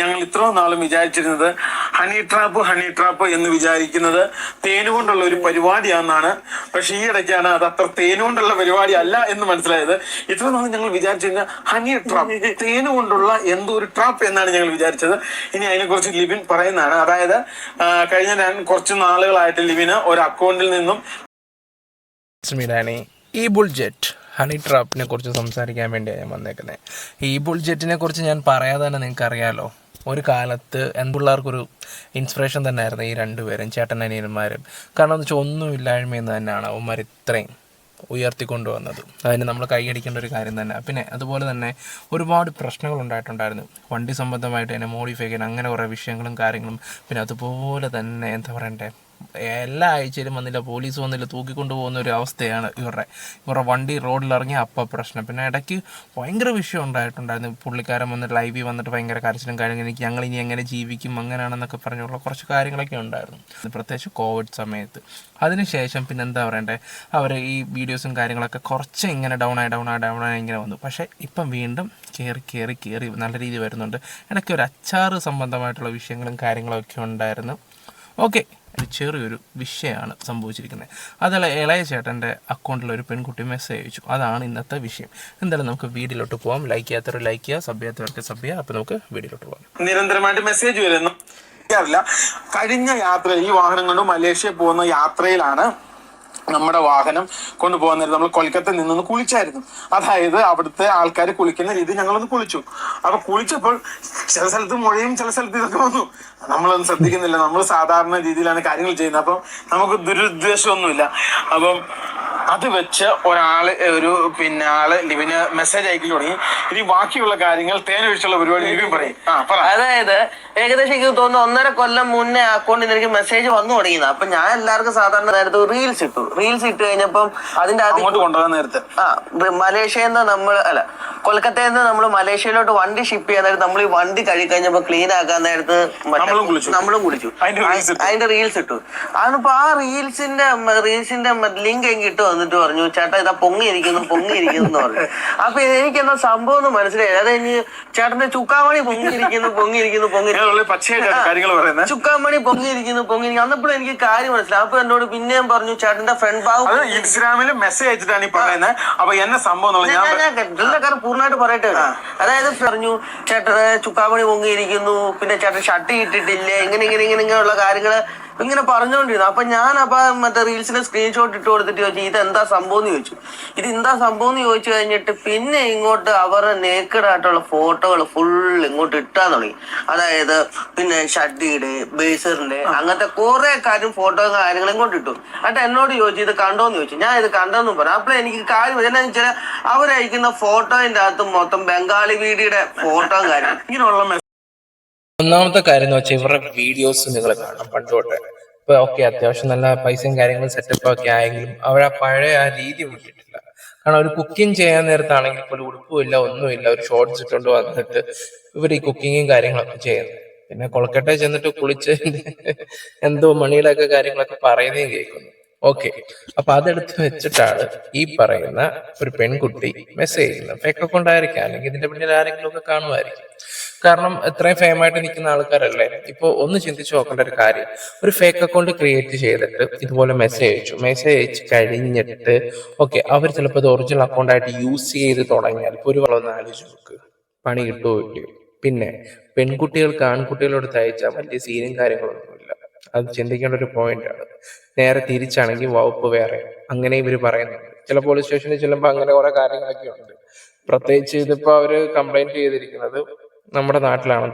ഞങ്ങൾ ഇത്രയും നാളും വിചാരിച്ചിരുന്നത് ഹണി ട്രാപ്പ് ഹണി ട്രാപ്പ് എന്ന് വിചാരിക്കുന്നത് തേനുകൊണ്ടുള്ള ഒരു പരിപാടിയാണെന്നാണ്. പക്ഷെ ഈ ഇടയ്ക്കാണ് അത് അത്ര തേനുകൊണ്ടുള്ള പരിപാടി അല്ല എന്ന് മനസ്സിലായത്. ഇത്ര നാളും ഞങ്ങൾ വിചാരിച്ചിരുന്ന ഹണി ട്രാപ്പ് തേനുകൊണ്ടുള്ള എന്തോ ഒരു ട്രാപ്പ് എന്നാണ് ഞങ്ങൾ വിചാരിച്ചത്. ഇനി അതിനെക്കുറിച്ച് ലിബിൻ പറയുന്നതാണ്. അതായത് കഴിഞ്ഞ രണ്ട് കുറച്ച് നാളുകളായിട്ട് ലിബിന് ഒരു അക്കൗണ്ടിൽ നിന്നും ഈ ബുൾജെറ്റ് ഹണി ട്രാപ്പിനെ കുറിച്ച് സംസാരിക്കാൻ വേണ്ടിയാണ് ഞാൻ വന്നേക്കുന്നത് ഈ ബുൾജെറ്റിനെ കുറിച്ച് ഞാൻ പറയാതെ തന്നെ നിങ്ങൾക്ക് അറിയാലോ ഒരു കാലത്ത് എന്തുള്ളവർക്കൊരു ഇൻസ്പിറേഷൻ തന്നെയായിരുന്നു ഈ രണ്ടുപേരും ചേട്ടൻ അനിയന്മാരും. കാരണം എന്ന് വെച്ചാൽ ഒന്നുമില്ലായ്മയിൽ തന്നെയാണ് അവന്മാർ ഇത്രയും ഉയർത്തിക്കൊണ്ടുവന്നത് അതിന് നമ്മൾ കൈയടിക്കേണ്ട ഒരു കാര്യം തന്നെ. പിന്നെ അതുപോലെ തന്നെ ഒരുപാട് പ്രശ്നങ്ങൾ ഉണ്ടായിട്ടുണ്ടായിരുന്നു. വണ്ടി സംബന്ധമായിട്ട് തന്നെ മോഡിഫൈ ചെയ്യാൻ അങ്ങനെ കുറേ വിഷയങ്ങളും കാര്യങ്ങളും. പിന്നെ അതുപോലെ തന്നെ എന്താ പറയണ്ടേ? എല്ലാ ആഴ്ചയിലും വന്നില്ല പോലീസ് വന്നില്ല തൂക്കിക്കൊണ്ടു പോകുന്ന ഒരു അവസ്ഥയാണ് ഇവരുടെ ഇവരുടെ വണ്ടി റോഡിൽ ഇറങ്ങി അപ്പം പ്രശ്നം. പിന്നെ ഇടയ്ക്ക് ഭയങ്കര വിഷയം ഉണ്ടായിട്ടുണ്ടായിരുന്നു. പുള്ളിക്കാരൻ വന്നിട്ട് ലൈവിൽ വന്നിട്ട് ഭയങ്കര കരച്ചിലും കാര്യങ്ങളും എനിക്ക് ഞങ്ങൾ ഇനി എങ്ങനെ ജീവിക്കും അങ്ങനെയാണെന്നൊക്കെ പറഞ്ഞുള്ള കുറച്ച് കാര്യങ്ങളൊക്കെ ഉണ്ടായിരുന്നു. പ്രത്യേകിച്ച് കോവിഡ് സമയത്ത്. അതിനുശേഷം പിന്നെ എന്താ പറയണ്ടേ അവർ ഈ വീഡിയോസും കാര്യങ്ങളൊക്കെ കുറച്ച് ഇങ്ങനെ ഡൗൺ ആയി ഡൗൺ ആയി ഡൗൺ ആയി ഇങ്ങനെ വന്നു. പക്ഷേ ഇപ്പം വീണ്ടും കയറി കയറി കയറി നല്ല രീതിയിൽ വരുന്നുണ്ട്. ഇടയ്ക്ക് ഒരു അച്ചാറ് സംബന്ധമായിട്ടുള്ള വിഷയങ്ങളും കാര്യങ്ങളൊക്കെ ഉണ്ടായിരുന്നു. ഓക്കെ ഒരു ചെറിയൊരു വിഷയമാണ് സംഭവിച്ചിരിക്കുന്നത്. അതല്ല ഇളയ ചേട്ടന്റെ അക്കൗണ്ടിൽ ഒരു പെൺകുട്ടി മെസ്സേജ് അയച്ചു. അതാണ് ഇന്നത്തെ വിഷയം. എന്തായാലും നമുക്ക് വീഡിയോയിലോട്ട് പോകാം ലൈക്ക് ചെയ്യാത്തവർ ലൈക്ക് ചെയ്യുക സബ് ചെയ്യാത്തവർക്ക് സബ് ചെയ്യുക. അപ്പോൾ നമുക്ക് വീഡിയോയിലോട്ട് പോകാം നിരന്തരമായിട്ട് മെസ്സേജ് വരുന്നു. കഴിഞ്ഞ യാത്ര ഈ വാഹനം കൊണ്ട് മലേഷ്യ പോകുന്ന യാത്രയിലാണ് നമ്മുടെ വാഹനം കൊണ്ടുപോകാൻ നേരം നമ്മൾ കൊൽക്കത്തയിൽ നിന്നൊന്ന് കുളിച്ചായിരുന്നു. അതായത് അവിടുത്തെ ആൾക്കാർ കുളിക്കുന്ന രീതി ഞങ്ങളൊന്ന് കുളിച്ചു. അപ്പൊ കുളിച്ചപ്പോൾ ചില സ്ഥലത്ത് മുഴയും ചില സ്ഥലത്ത് ഇതൊക്കെ വന്നു. നമ്മളൊന്നും ശ്രദ്ധിക്കുന്നില്ല. നമ്മൾ സാധാരണ രീതിയിലാണ് കാര്യങ്ങൾ ചെയ്യുന്നത്. അപ്പം നമുക്ക് ദുരുദ്ദേശമൊന്നുമില്ല. അപ്പം അത് വെച്ച് ഒരാൾ ഒരു പിന്നെ ആൾ ലിവിന് മെസ്സേജ് അയക്കി തുടങ്ങി. ഇനി ബാക്കിയുള്ള കാര്യങ്ങൾ തേനൊഴിച്ചുള്ള പരിപാടി ലിവിൻ പറയും. ആ പറ. അതായത് ഏകദേശം എനിക്ക് തോന്നുന്നു ഒന്നര കൊല്ലം മുന്നേ അക്കൗണ്ടിൽ എനിക്ക് മെസ്സേജ് വന്നു തുടങ്ങിയത്. അപ്പൊ ഞാൻ എല്ലാവർക്കും സാധാരണ നേരത്തെ റീൽസ് ഇട്ടു. റീൽസ് ഇട്ട് കഴിഞ്ഞപ്പം അതിന്റെ അങ്ങോട്ട് കൊണ്ടുപോകാൻ നേരത്തെ. ആ മലേഷ്യയിൽ നിന്ന് നമ്മൾ അല്ല കൊൽക്കത്തയിൽ നിന്ന് നമ്മൾ മലേഷ്യയിലോട്ട് വണ്ടി ഷിപ്പ് ചെയ്യാൻ നേരത്തെ നമ്മൾ ഈ വണ്ടി കഴുകി കഴിഞ്ഞപ്പോ ക്ലീൻ ആക്കാൻ നേരത്ത് നമ്മളും കുളിച്ചു. അതിന്റെ റീൽസ് ഇട്ടു. അതിപ്പോ ആ റീൽസിന്റെ റീൽസിന്റെ ലിങ്ക് എനിക്ക് വന്നിട്ട് പറഞ്ഞു ചേട്ടാ ഇതാ പൊങ്ങിയിരിക്കുന്നു പൊങ്ങിയിരിക്കുന്നു എന്ന് പറഞ്ഞു. അപ്പൊ എനിക്ക് എന്താ സംഭവം എന്ന് മനസ്സിലായി അതെ കഴിഞ്ഞ് ചേട്ടന്റെ ചുക്കാമണി പൊങ്ങിയിരിക്കുന്നു പൊങ്ങിയിരിക്കുന്നു പൊങ്ങിയിരിക്കുന്നു. ചുക്കാമണി പൊങ്ങിയിരിക്കുന്നു പൊങ്ങിയിരിക്കുന്നു. അന്നപ്പോഴും എനിക്ക് കാര്യം മനസ്സിലായി. അപ്പൊ എന്നോട് പിന്നെയും പറഞ്ഞു ചേട്ടന്റെ ഫ്രണ്ട് ഭാഗം ഇൻസ്റ്റാഗ്രാമിൽ മെസ്സേജ് അയച്ചിട്ടാണ് ഈ പറയുന്നത്. അപ്പൊ എന്നെ സംഭവം ഞാൻ പൂർണമായിട്ട് പറയട്ടെ അതായത് പറഞ്ഞു ചേട്ടന് ചുക്കാമണി പൊങ്ങിയിരിക്കുന്നു. പിന്നെ ചേട്ടൻ ഷർട്ട് ഇട്ടിട്ടില്ല. ഇങ്ങനെ ഇങ്ങനെ ഇങ്ങനെ ഇങ്ങനെയുള്ള കാര്യങ്ങൾ ഇങ്ങനെ പറഞ്ഞുകൊണ്ടിരുന്നു. അപ്പൊ ഞാൻ അപ്പൊ മറ്റേ റീൽസിന്റെ സ്ക്രീൻഷോട്ട് ഇട്ട് കൊടുത്തിട്ട് ചോദിച്ചു ഇത് എന്താ സംഭവം എന്ന് ചോദിച്ചു? ഇത് എന്താ സംഭവം എന്ന് ചോദിച്ചു കഴിഞ്ഞിട്ട് പിന്നെ ഇങ്ങോട്ട് അവരുടെ നേക്കഡ് ആയിട്ടുള്ള ഫോട്ടോകൾ ഫുൾ ഇങ്ങോട്ട് ഇട്ടാൻ തുടങ്ങി. അതായത് പിന്നെ ഷഡ്ഡിയുടെ ബേസറിന്റെ അങ്ങനത്തെ കുറെ കാര്യം ഫോട്ടോ കാര്യങ്ങൾ ഇങ്ങോട്ട് ഇട്ടു. എന്നിട്ട് എന്നോട് ചോദിച്ചു ഇത് കണ്ടോന്ന് ചോദിച്ചു? ഞാൻ ഇത് കണ്ടോന്ന് പറഞ്ഞു. അപ്പോൾ എനിക്ക് കാര്യം എന്നാ വെച്ചാൽ അവരയക്കുന്ന ഫോട്ടോയിന്റെ അകത്ത് മൊത്തം ബംഗാളി വീടിയുടെ ഫോട്ടോ കാര്യം ഇങ്ങനെയുള്ള ഒന്നാമത്തെ കാര്യം എന്ന് വെച്ചാൽ ഇവരുടെ വീഡിയോസ് നിങ്ങൾ കാണാം പണ്ട് തൊട്ട് ഇപ്പൊ ഓക്കെ അത്യാവശ്യം നല്ല പൈസയും കാര്യങ്ങളും സെറ്റപ്പ് ഒക്കെ ആയെങ്കിലും അവർ ആ പഴയ ആ രീതി വിട്ടിട്ടില്ല. കാരണം അവർ കുക്കിംഗ് ചെയ്യാൻ നേരത്താണെങ്കിൽ പോലും ഉടുപ്പുമില്ല ഒന്നുമില്ല. ഒരു ഷോർട്ട്സ് ഇട്ടുകൊണ്ട് വന്നിട്ട് ഇവർ ഈ കുക്കിങ്ങും കാര്യങ്ങളൊക്കെ ചെയ്യുന്നു പിന്നെ കൊളക്കട്ടെ ചെന്നിട്ട് കുളിച്ച് എന്തോ മണിയുടെ ഒക്കെ കാര്യങ്ങളൊക്കെ പറയുന്നതും കേൾക്കുന്നു. ഓക്കെ. അപ്പൊ അതെടുത്ത് വെച്ചിട്ടാണ് ഈ പറയുന്ന ഒരു പെൺകുട്ടി മെസ്സേജ് ചെയ്യുന്നത്. ഫേക്ക് അക്കൗണ്ട് ആയിരിക്കാം അല്ലെങ്കിൽ ഇതിന്റെ പിന്നിൽ ആരെങ്കിലും ഒക്കെ കാണുമായിരിക്കും. കാരണം ഇത്രയും ഫേം ആയിട്ട് നിൽക്കുന്ന ആൾക്കാരല്ലേ? ഇപ്പൊ ഒന്ന് ചിന്തിച്ചു നോക്കേണ്ട ഒരു കാര്യം. ഒരു ഫേക്ക് അക്കൗണ്ട് ക്രിയേറ്റ് ചെയ്തിട്ട് ഇതുപോലെ മെസ്സേജ് അയച്ചു. മെസ്സേജ് അയച്ച് കഴിഞ്ഞിട്ട് ഓക്കെ അവർ ചിലപ്പോൾ ഇത് ഒറിജിനൽ അക്കൗണ്ട് ആയിട്ട് യൂസ് ചെയ്ത് തുടങ്ങിയാൽ ഇപ്പൊ ഒരു വളർന്ന് ആലോചിച്ച് നോക്ക്. പണി കിട്ടുമോ ഇല്ലയോ? പിന്നെ പെൺകുട്ടികൾക്ക് ആൺകുട്ടികളോട് തയ്ച്ചാൽ വലിയ സീനും കാര്യങ്ങളൊന്നുമില്ല അത് ചിന്തിക്കേണ്ട ഒരു പോയിന്റ് ആണ്. നേരെ തിരിച്ചാണെങ്കിൽ വകുപ്പ് വേറെ. അങ്ങനെ ഇവർ പറയുന്നുണ്ട് ചില പോലീസ് സ്റ്റേഷനിൽ ചെല്ലുമ്പോൾ അങ്ങനെ കുറെ കാര്യങ്ങളൊക്കെ ഉണ്ട്. പ്രത്യേകിച്ച് ഇതിപ്പോ അവർ കംപ്ലൈന്റ് ചെയ്തിരിക്കുന്നത് നമ്മുടെ നാട്ടിലാണ്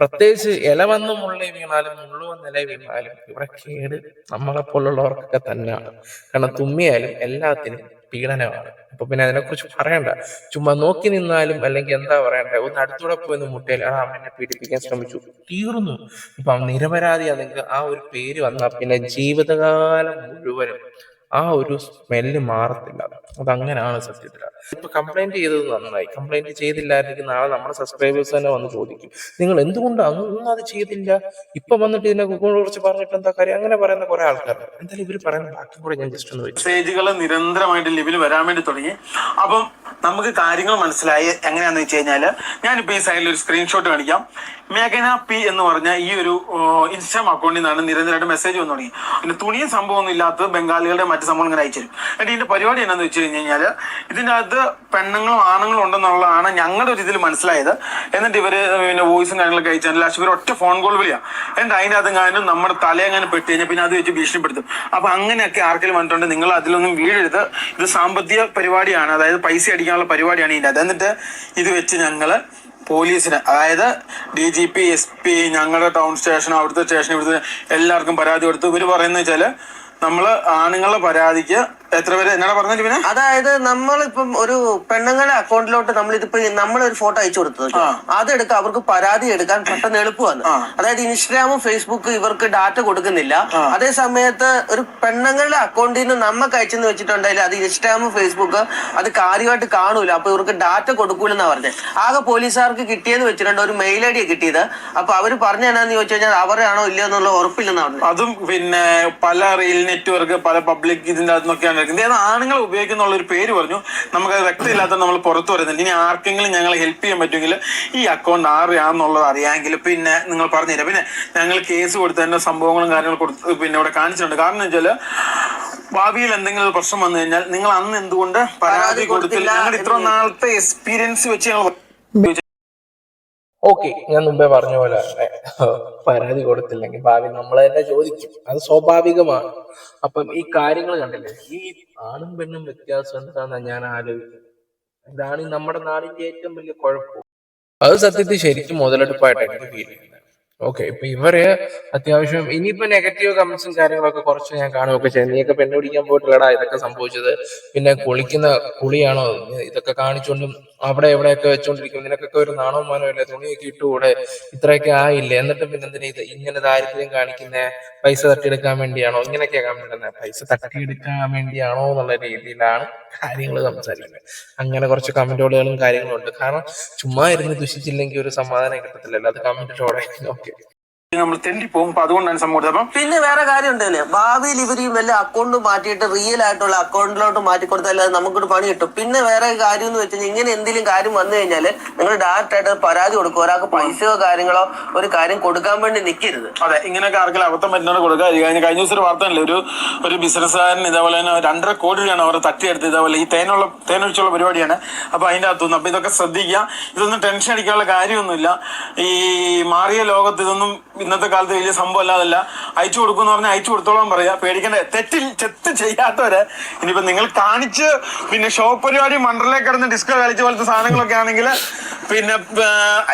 പ്രത്യേകിച്ച് ഇല വന്ന് മുള്ളി വീണാലും മുള്ളു വന്ന് ഇല വീണാലും ഇവിടെ കേട് നമ്മളെ പോലുള്ളവർക്കൊക്കെ തന്നെയാണ്. കാരണം തുമ്മിയാലും എല്ലാത്തിനും പീഡനമാണ്. അപ്പൊ പിന്നെ അതിനെക്കുറിച്ച് പറയണ്ട. ചുമ്മാ നോക്കി നിന്നാലും അല്ലെങ്കിൽ എന്താ പറയണ്ടേ? ഒന്ന് അടുത്തൂടെ പോയി ഒന്ന് മുട്ടയിൽ ആ അമ്മനെ പീഡിപ്പിക്കാൻ ശ്രമിച്ചു. തീർന്നു. ഇപ്പൊ നിരപരാധിയാണെങ്കിൽ ആ ഒരു പേര് വന്നാൽ പിന്നെ ജീവിതകാലം മുഴുവനും ആ ഒരു സ്മെല്ല് മാറത്തില്ല. അതങ്ങനെയാണ് സത്യത്തിൽ ഇപ്പൊ കംപ്ലൈന്റ് ചെയ്തത് നന്നായി. കംപ്ലൈന്റ് ചെയ്തില്ലായിരുന്നെങ്കിൽ നാളെ നമ്മുടെ സബ്സ്ക്രൈബേഴ്സ് തന്നെ വന്ന് ചോദിക്കും. നിങ്ങൾ എന്തുകൊണ്ട് അതൊന്നും അത് ചെയ്തില്ല? ഇപ്പൊ വന്നിട്ട് ഇതിനെ ഗൂഗിളിനെ കുറിച്ച് പറഞ്ഞിട്ട് എന്താ കാര്യം? അങ്ങനെ പറയുന്ന കുറെ ആൾക്കാർ എന്തായാലും ഇവർ പറയുന്ന ബാക്കി കൂടെ ഞാൻ ജസ്റ്റ് ഒന്ന് മെസ്സേജുകൾ നിരന്തരമായിട്ട് ലിവിൽ വരാൻ വേണ്ടി തുടങ്ങി. അപ്പം നമുക്ക് കാര്യങ്ങൾ മനസ്സിലായി എങ്ങനെയാന്ന് വെച്ച് കഴിഞ്ഞാൽ ഞാനിപ്പോ ഈ സൈഡിൽ ഒരു സ്ക്രീൻഷോട്ട് കാണിക്കാം. മേഘന പി എന്ന് പറഞ്ഞ ഈ ഒരു ഇൻസ്റ്റാം അക്കൗണ്ടിൽ നിന്നാണ് നിരന്തരമായിട്ട് മെസ്സേജ് വന്നു തുടങ്ങി. പിന്നെ തുണിയും സംഭവം ഒന്നും ഇല്ലാത്തത് ബംഗാളികളുടെ മറ്റു സംഭവം ഇങ്ങനെ അയച്ചു തരും. എന്നിട്ട് ഇതിന്റെ പരിപാടി എന്നാന്ന് വെച്ച് കഴിഞ്ഞ് അകത്ത് പെണ്ണുങ്ങളും ആണുങ്ങളും ഉണ്ടെന്നുള്ളതാണ് ഞങ്ങളുടെ ഒരു ഇതിൽ മനസ്സിലായത്. എന്നിട്ട് ഇവർ പിന്നെ വോയിസും കാര്യങ്ങളൊക്കെ അയച്ചാൽ ലാസ്റ്റ് ഇവർ ഒറ്റ ഫോൺ കോൾ വിളിയാ. എന്നിട്ട് അതിനകത്ത് കാര്യം നമ്മുടെ തലയെങ്ങാനും പെട്ട് കഴിഞ്ഞാൽ പിന്നെ അത് വെച്ച് ഭീഷണിപ്പെടുത്തും. അപ്പൊ അങ്ങനെയൊക്കെ ആർക്കെങ്കിലും വന്നിട്ടുണ്ട് നിങ്ങൾ അതിലൊന്നും വീഴരുത്. ഇത് സാമ്പത്തിക പരിപാടിയാണ് അതായത് പൈസ അടിക്കാനുള്ള പരിപാടിയാണ് ഇതിന്റെ അത് എന്നിട്ട് ഇത് വെച്ച് ഞങ്ങൾ പോലീസിന് അതായത് D G P S P ഞങ്ങളുടെ ടൗൺ സ്റ്റേഷൻ അവിടുത്തെ സ്റ്റേഷൻ ഇവിടുത്തെ എല്ലാവർക്കും പരാതി കൊടുത്തു ഇവർ പറയുന്നത് വെച്ചാൽ നമ്മൾ ആണുങ്ങളുടെ പരാതിക്ക് എത്ര പേര്? എന്നാണ് പറഞ്ഞത് പിന്നെ അതായത് നമ്മളിപ്പം ഒരു പെണ്ണുങ്ങളുടെ അക്കൗണ്ടിലോട്ട് നമ്മൾ ഇതിപ്പോ നമ്മളൊരു ഫോട്ടോ അയച്ചു കൊടുത്തത് അതെടുക്കാൻ അവർക്ക് പരാതി എടുക്കാൻ പെട്ടെന്ന് എളുപ്പമാണ്. അതായത് ഇൻസ്റ്റാഗ്രാമും ഫേസ്ബുക്ക് ഇവർക്ക് ഡാറ്റ കൊടുക്കുന്നില്ല. അതേ സമയത്ത് ഒരു പെണ്ണുങ്ങളുടെ അക്കൗണ്ടിൽ നിന്ന് നമുക്ക് അയച്ചെന്ന് വെച്ചിട്ടുണ്ടെങ്കിൽ അത് ഇൻസ്റ്റാഗ്രാമും ഫേസ്ബുക്ക് അത് കാര്യമായിട്ട് കാണൂല. അപ്പൊ ഇവർക്ക് ഡാറ്റ കൊടുക്കൂലെന്നാ പറഞ്ഞത് ആകെ പോലീസുകാർക്ക് കിട്ടിയെന്ന് വെച്ചിട്ടുണ്ട്. ഒരു മെയിൽ ഐ ഡി കിട്ടിയത്. അപ്പൊ അവർ പറഞ്ഞു എന്നാന്ന് ചോദിച്ചു കഴിഞ്ഞാൽ അവരാണോ ഇല്ലയോ എന്നുള്ള ഉറപ്പില്ലെന്നാ പറഞ്ഞത് അതും പിന്നെ പല റീൽ നെറ്റ്വർക്ക് പല പബ്ലിക് ഇതിന്റെ അകത്തുനിന്നൊക്കെയാണ് എടുക്കുന്നത് ഏത് ആണുങ്ങൾ ഉപയോഗിക്കുന്നുള്ള ഒരു പേര് പറഞ്ഞു. നമുക്ക് വ്യക്തമില്ലാത്ത നമ്മൾ പുറത്തു വരുന്നുണ്ട്. ഇനി ആർക്കെങ്കിലും ഞങ്ങളെ ഹെൽപ്പ് ചെയ്യാൻ പറ്റുമെങ്കിൽ ഈ അക്കൗണ്ട് ആരെയാണെന്നുള്ളത് അറിയാമെങ്കിൽ പിന്നെ നിങ്ങൾ പറഞ്ഞുതരാം. പിന്നെ ഞങ്ങൾ കേസ് കൊടുത്തതിന്റെ സംഭവങ്ങളും കാര്യങ്ങളും കൊടുത്ത് പിന്നെ ഇവിടെ കാണിച്ചിട്ടുണ്ട്. കാരണം എന്താ വെച്ചാൽ ഭാവിയിൽ എന്തെങ്കിലും പ്രശ്നം വന്നു കഴിഞ്ഞാൽ നിങ്ങൾ അന്ന് എന്തുകൊണ്ട് പരാതി കൊടുത്തില്ല? ഞങ്ങൾ ഇത്ര നാളത്തെ എക്സ്പീരിയൻസ് വെച്ച് ഞങ്ങൾ ഓക്കെ ഞാൻ മുമ്പേ പറഞ്ഞ പോലെ തന്നെ പരാതി കൊടുത്തില്ലെങ്കിൽ ഭാവി നമ്മൾ തന്നെ ചോദിക്കും. അത് സ്വാഭാവികമാണ്. അപ്പം ഈ കാര്യങ്ങൾ കണ്ടില്ലേ ഈ ആണും പെണ്ണും വ്യത്യാസം എന്താണെന്ന് ഞാൻ ആലോചിക്കുന്നത്. ഇതാണ് നമ്മുടെ നാടിന്റെ ഏറ്റവും വലിയ കുഴപ്പം. അത് സത്യത്തിൽ ശരിക്കും മുതലെടുപ്പായിട്ടാണ് എനിക്ക് ഫീൽ ചെയ്യുന്നത്. ഓക്കെ ഇപ്പൊ ഇവർ അത്യാവശ്യം ഇനിയിപ്പോ നെഗറ്റീവ് കമന്റ്സും കാര്യങ്ങളൊക്കെ കുറച്ച് ഞാൻ കാണുകയൊക്കെ ചെയ്യാം. നീയൊക്കെ പെണ്ണ് പിടിക്കാൻ പോയിട്ടില്ലടാ ഇതൊക്കെ സംഭവിച്ചത്. പിന്നെ കുളിക്കുന്ന കുളിയാണോ? ഇതൊക്കെ കാണിച്ചുകൊണ്ടും അവിടെ എവിടെയൊക്കെ വെച്ചോണ്ടിരിക്കും. നിനക്കൊക്കെ ഒരു നാണവും മാനവും ഇല്ലേ? തുണിയൊക്കെ ഇട്ടുകൂടെ? ഇത്രയൊക്കെ ആയില്ലേ? എന്നിട്ട് പിന്നെ എന്തിനാ ഇത് ഇങ്ങനെ ദാരിദ്ര്യം കാണിക്കുന്ന? പൈസ തട്ടിയെടുക്കാൻ വേണ്ടിയാണോ? ഇങ്ങനെയൊക്കെ കമന്റ് പൈസ തട്ടിയെടുക്കാൻ വേണ്ടിയാണോ എന്നുള്ള രീതിയിലാണ് കാര്യങ്ങൾ സംസാരിക്കുന്നത്. അങ്ങനെ കുറച്ച് കമന്റോളുകളും കാര്യങ്ങളും ഉണ്ട്. കാരണം ചുമ്മാ ഇരുന്ന് ദുഷിച്ചില്ലെങ്കിൽ ഒരു സമാധാനം കിട്ടത്തില്ലല്ലോ. അത് കമന്റിലൂടെ ഓക്കെ നമ്മൾ തെണ്ടിപ്പോകും അപ്പൊ അതുകൊണ്ടാണ് സംഭവം കൊടുത്തത്. അപ്പം പിന്നെ വേറെ കാര്യം ഉണ്ടല്ലേ ഭാവിയിൽ ഇവർ ഈ വല്ല അക്കൗണ്ട് മാറ്റിയിട്ട് റിയൽ ആയിട്ടുള്ള അക്കൗണ്ടിലോട്ട് മാറ്റി കൊടുത്താൽ അത് നമുക്കൊരു പണി കിട്ടും. പിന്നെ വേറെ കാര്യം എന്ന് വെച്ചാൽ ഇങ്ങനെ എന്തെങ്കിലും കാര്യം വന്നു കഴിഞ്ഞാൽ നിങ്ങൾ ഡയറക്റ്റ് ആയിട്ട് പരാതി കൊടുക്കും. ഒരാൾക്ക് പൈസയോ കാര്യങ്ങളോ ഒരു കാര്യം കൊടുക്കാൻ വേണ്ടി നിൽക്കരുത് അതെ ഇങ്ങനെയൊക്കെ ആർക്കെങ്കിലും അബദ്ധം പറ്റുന്നത് കൊടുക്കുക. ഇത് കഴിഞ്ഞ കഴിഞ്ഞ ദിവസം ഒരു വാർത്തയല്ലേ ഒരു ഒരു ബിസിനസ്സുകാരൻ ഇതേപോലെ തന്നെ രണ്ടര കോടി രൂപയാണ് അവർ തട്ടിയെടുത്ത് ഇതേപോലെ ഈ തേനുള്ള തേനൊഴിച്ചുള്ള പരിപാടിയാണ്. അപ്പൊ അതിന്റെ അകത്തുനിന്ന്. അപ്പൊ ഇതൊക്കെ ശ്രദ്ധിക്കുക. ഇതൊന്നും ടെൻഷൻ അടിക്കാനുള്ള കാര്യമൊന്നുമില്ല. ഈ മാറിയ ലോകത്ത് ഇതൊന്നും ഇന്നത്തെ കാലത്ത് വലിയ സംഭവം അല്ലാതല്ല. അയച്ചു കൊടുക്കുമെന്ന് പറഞ്ഞാൽ അയച്ചു കൊടുത്തോളാം പറയാ. പേടിക്കേണ്ട. തെറ്റിൽ ചെത്ത് ചെയ്യാത്തവരെ ഇനിയിപ്പോ നിങ്ങൾ കാണിച്ച് പിന്നെ ഷോ പരിപാടി മണ്ടറിലേക്ക് കിടന്ന് ഡിസ്കോ കളിച്ച പോലത്തെ സാധനങ്ങളൊക്കെ ആണെങ്കിൽ പിന്നെ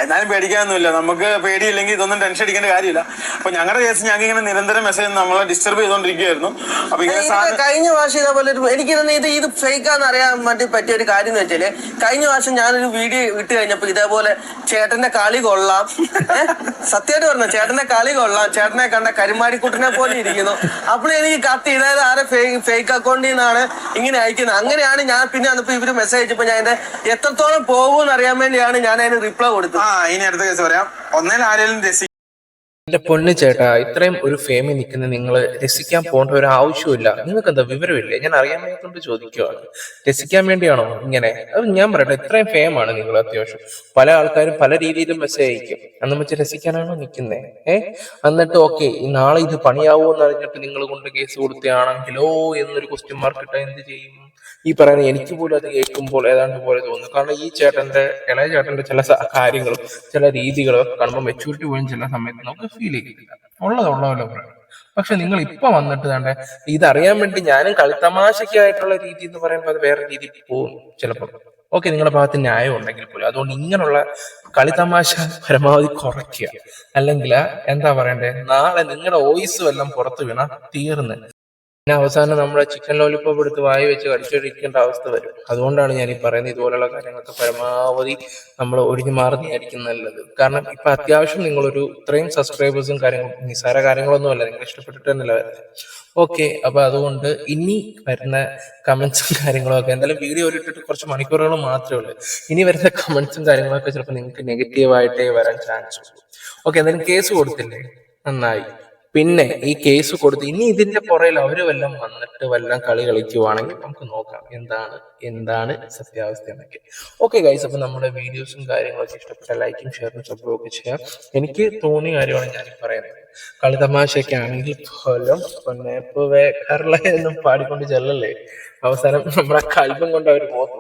എന്നാലും പേടിക്കാനൊന്നുമില്ല. നമുക്ക് പേടിയില്ലെങ്കിൽ ഇതൊന്നും ടെൻഷൻ അടിക്കേണ്ട കാര്യമില്ല. അപ്പൊ ഞങ്ങളുടെ കേസ് ഞങ്ങൾ ഇങ്ങനെ നിരന്തരം മെസ്സേജ് നമ്മളെ ഡിസ്റ്റർബ് ചെയ്തോണ്ടിരിക്കുകയായിരുന്നു അപ്പൊ ഇങ്ങനെ സാധനം കഴിഞ്ഞ വർഷം ഇതേപോലെ ഒരു എനിക്ക് തോന്നുന്നു ഇത് ഇത് ഫേക്കാന്ന് അറിയാൻ വേണ്ടി പറ്റിയ ഒരു കാര്യം എന്ന് വെച്ചാൽ കഴിഞ്ഞ വർഷം ഞാനൊരു വീഡിയോ ഇട്ട് കഴിഞ്ഞപ്പോ ഇതേപോലെ ചേട്ടന്റെ കളി കൊള്ളാം. സത്യമായിട്ട് പറഞ്ഞു ചേട്ടന്റെ കളി കൊള്ളാം. ചേട്ടനെ കണ്ട കരുമാടിക്കുട്ടനെ പോലെ ഇരിക്കുന്നു. അപ്പോൾ എനിക്ക് കത്ത് ഇതായത് ആരെ ഫേക്ക് അക്കൗണ്ടിൽ നിന്നാണ് ഇങ്ങനെ അയക്കുന്നത്. അങ്ങനെയാണ് ഞാൻ പിന്നെ അന്നപ്പോ ഇവർ മെസ്സേജ് അയച്ചപ്പോ ഞാൻ എന്റെ എത്രത്തോളം പോകുമെന്ന് അറിയാൻ വേണ്ടിയാണ് ഞാൻ അതിന് റിപ്ലൈ കൊടുത്തത്. ആ ഇനി അടുത്ത കേസ് പറയാം. ഒന്നേ ആരെങ്കിലും എന്റെ പൊന്നു ചേട്ടാ ഇത്രയും ഒരു ഫേമിൽ നിൽക്കുന്ന നിങ്ങൾ രസിക്കാൻ പോകേണ്ട ഒരു ആവശ്യമില്ല നിങ്ങൾക്ക് എന്താ വിവരമില്ലേ? ഞാൻ അറിയാൻ വയ്യാത്തോണ്ട് ചോദിക്കുവാണ്. രസിക്കാൻ വേണ്ടിയാണോ? ഇങ്ങനെ. അത് ഞാൻ പറയട്ടെ ഇത്രയും ഫേമാണ് നിങ്ങൾ അത്യാവശ്യം. പല ആൾക്കാരും പല രീതിയിലും മെസ്സേജ് അയക്കും. അന്ന് വെച്ച് രസിക്കാനാണോ നിൽക്കുന്നേ ഏ? എന്നിട്ട് ഓക്കെ നാളെ ഇത് പണിയാവോ എന്ന് അറിഞ്ഞിട്ട് നിങ്ങൾ കൊണ്ട് കേസ് കൊടുത്തയാണെങ്കിലോ എന്നൊരു ക്വസ്റ്റ്യൻ മാർക്ക് ഇട്ടാൽ എന്ത് ചെയ്യും? ഈ പറയുന്ന എനിക്ക് പോലും അത് കേൾക്കുമ്പോൾ ഏതാണ്ട് പോലെ തോന്നുന്നു കാരണം ഈ ചേട്ടന്റെ ഇളയ ചേട്ടന്റെ ചില കാര്യങ്ങളും ചില രീതികളും ഒക്കെ കാണുമ്പോൾ മെച്ചൂരിറ്റി പോലും ചില സമയത്ത് നമുക്ക് ഫീൽ ചെയ്യുന്നില്ല ഉള്ളത് ഉള്ളതല്ലോ പറയാം പക്ഷെ നിങ്ങൾ ഇപ്പൊ വന്നിട്ട് വേണ്ട ഇതറിയാൻ വേണ്ടി ഞാനും കളിത്തമാശയ്ക്കായിട്ടുള്ള രീതി എന്ന് പറയുമ്പോൾ അത് വേറെ രീതി പോകും ചിലപ്പോൾ ഓക്കെ നിങ്ങളുടെ ഭാഗത്ത് ന്യായം ഉണ്ടെങ്കിൽ പോലും. അതുകൊണ്ട് ഇങ്ങനെയുള്ള കളിത്തമാശ പരമാവധി കുറയ്ക്കുക. അല്ലെങ്കിൽ എന്താ പറയണ്ടേ നാളെ നിങ്ങളുടെ വോയിസ് എല്ലാം പുറത്ത് വീണ തീർന്ന്. പിന്നെ അവസാനം നമ്മുടെ ചിക്കൻ ലോലിപ്പോപ്പ് എടുത്ത് വായി വെച്ച് കടിച്ചൊഴിക്കേണ്ട അവസ്ഥ വരും. അതുകൊണ്ടാണ് ഞാൻ ഈ പറയുന്നത് ഇതുപോലുള്ള കാര്യങ്ങളൊക്കെ പരമാവധി നമ്മൾ ഒഴിഞ്ഞു മാറുന്നതായിരിക്കും നല്ലത്. കാരണം ഇപ്പൊ അത്യാവശ്യം നിങ്ങളൊരു ഇത്രയും സബ്സ്ക്രൈബേഴ്സും കാര്യങ്ങളും നിസ്സാര കാര്യങ്ങളൊന്നും അല്ല നിങ്ങൾ ഇഷ്ടപ്പെട്ടിട്ട് തന്നെയല്ല വരുന്നത് ഓക്കെ അപ്പൊ അതുകൊണ്ട് ഇനി വരുന്ന കമന്റ്സും കാര്യങ്ങളും ഒക്കെ എന്തായാലും വീഡിയോ ഇട്ടിട്ട് കുറച്ച് മണിക്കൂറുകൾ മാത്രമേ ഉള്ളൂ. ഇനി വരുന്ന കമന്റ്സും കാര്യങ്ങളൊക്കെ ചിലപ്പോൾ നിങ്ങൾക്ക് നെഗറ്റീവായിട്ടേ വരാൻ ചാൻസ് ഉള്ളൂ. ഓക്കെ എന്തായാലും കേസ് കൊടുത്തില്ലേ? നന്നായി. പിന്നെ ഈ കേസ് കൊടുത്ത് ഇനി ഇതിന്റെ പുറയിൽ അവർ വല്ലതും വന്നിട്ട് വല്ലതും കളി കളിക്കുവാണെങ്കിൽ നമുക്ക് നോക്കാം. എന്താണ് എന്താണ് സത്യാവസ്ഥ എന്നൊക്കെ. ഓക്കെ ഗൈസ് അപ്പൊ നമ്മുടെ വീഡിയോസും കാര്യങ്ങളൊക്കെ ഇഷ്ടപ്പെട്ട ലൈക്കും ഷെയറും സബ്സ്ക്രൈബ് ഒക്കെ ചെയ്യാം. എനിക്ക് തോന്നിയ കാര്യമാണ് ഞാൻ പറയുന്നത്. കളി തമാശയൊക്കെ ആണെങ്കിൽ പോലും പൊന്നെ ഇപ്പൊ വേക്കാറില്ല എന്നും പാടിക്കൊണ്ട് ചെല്ലല്ലേ? അവസാനം നമ്മുടെ കൽപ്പം കൊണ്ട് അവർ പോകുന്നു